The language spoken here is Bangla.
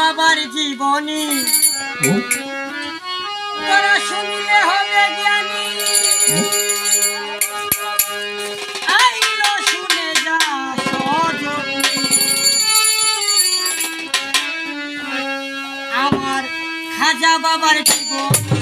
বাবার জীবনী। তোরা শুনলে হবে জ্ঞানী। বাবার জীবনী।